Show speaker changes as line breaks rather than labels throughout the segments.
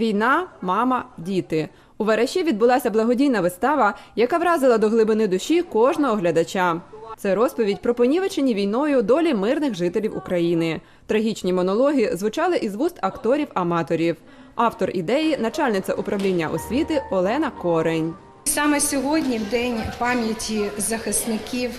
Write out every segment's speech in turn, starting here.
Війна, мама, діти. У Вараші відбулася благодійна вистава, яка вразила до глибини душі кожного глядача. Це розповідь про понівечені війною долі мирних жителів України. Трагічні монологи звучали із вуст акторів-аматорів. Автор ідеї начальниця управління освіти Олена Корень.
Саме сьогодні, в день пам'яті захисників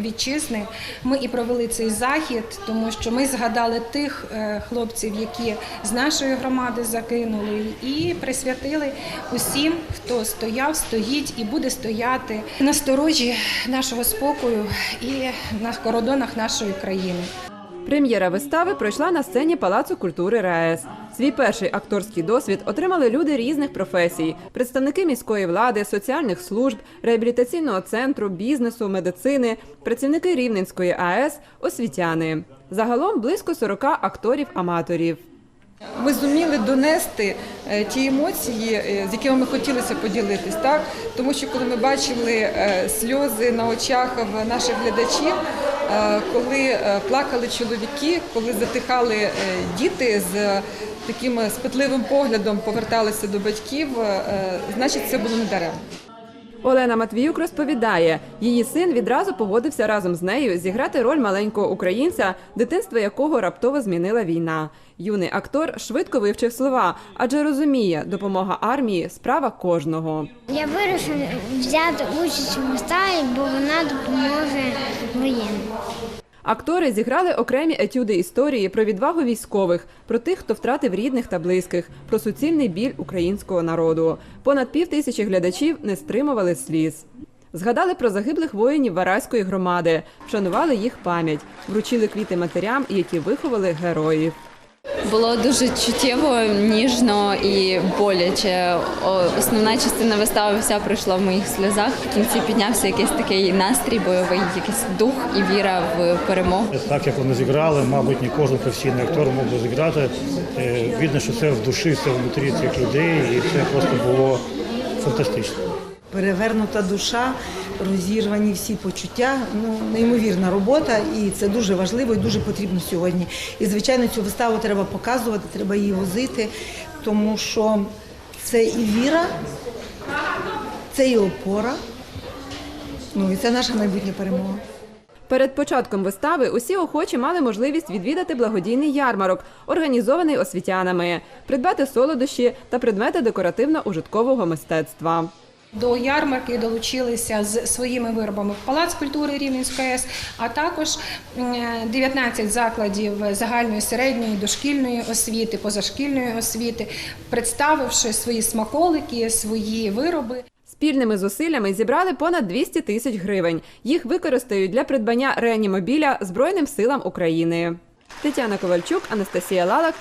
вітчизни, ми і провели цей захід, тому що ми згадали тих е, хлопців, які з нашої громади закинули, і присвятили усім, хто стояв, стоїть і буде стояти на сторожі нашого спокою і на кордонах нашої країни.
Прем'єра вистави пройшла на сцені Палацу культури РаЕС. Свій перший акторський досвід отримали люди різних професій: представники міської влади, соціальних служб, реабілітаційного центру, бізнесу, медицини, працівники Рівненської АЕС, освітяни. Загалом близько 40 акторів-аматорів.
Ми зуміли донести е, ті емоції, е, з якими ми хотілося поділитись, так тому що коли ми бачили е, сльози на очах наших глядачів, коли е, плакали чоловіки, коли затихали е, діти з таким спитливим поглядом поверталися до батьків, е, значить це було недаремно.
Олена Матвіюк розповідає, її син відразу погодився разом з нею зіграти роль маленького українця, дитинство якого раптово змінила війна. Юний актор швидко вивчив слова, адже розуміє, допомога армії справа кожного.
Я вирішив взяти участь у виставі, бо вона допоможе воєнним.
Актори зіграли окремі етюди історії про відвагу військових, про тих, хто втратив рідних та близьких, про суцільний біль українського народу. Понад пів тисячі глядачів не стримували сліз. Згадали про загиблих воїнів Вараської громади, вшанували їх пам'ять, вручили квіти матерям, які виховали героїв.
Було дуже чуттєво, ніжно і боляче. Основна частина вистави вся пройшла в моїх сльозах. В кінці піднявся якийсь такий настрій бойовий, якийсь дух і віра в перемогу.
Так як вони зіграли, мабуть, не кожен професійний актор мог би зіграти. Е, Видно, що це в душі, це внутрі цих людей, і це просто було фантастично.
Перевернута душа, розірвані всі почуття. Ну неймовірна робота, і це дуже важливо і дуже потрібно сьогодні. І звичайно, цю виставу треба показувати, треба її возити, тому що це і віра, це і опора. Ну і це наша майбутня перемога.
Перед початком вистави усі охочі мали можливість відвідати благодійний ярмарок, організований освітянами, придбати солодощі та предмети декоративно-ужиткового мистецтва.
До ярмарки долучилися з своїми виробами Палац культури Рівненської АЕС, а також м, 19 закладів загальної середньої дошкільної освіти, позашкільної освіти, представивши свої смаколики, свої вироби.
Спільними зусиллями зібрали понад 200 тисяч гривень. Їх використають для придбання реанімобіля Збройним силам України. Тетяна Ковальчук, Анастасія Лалак,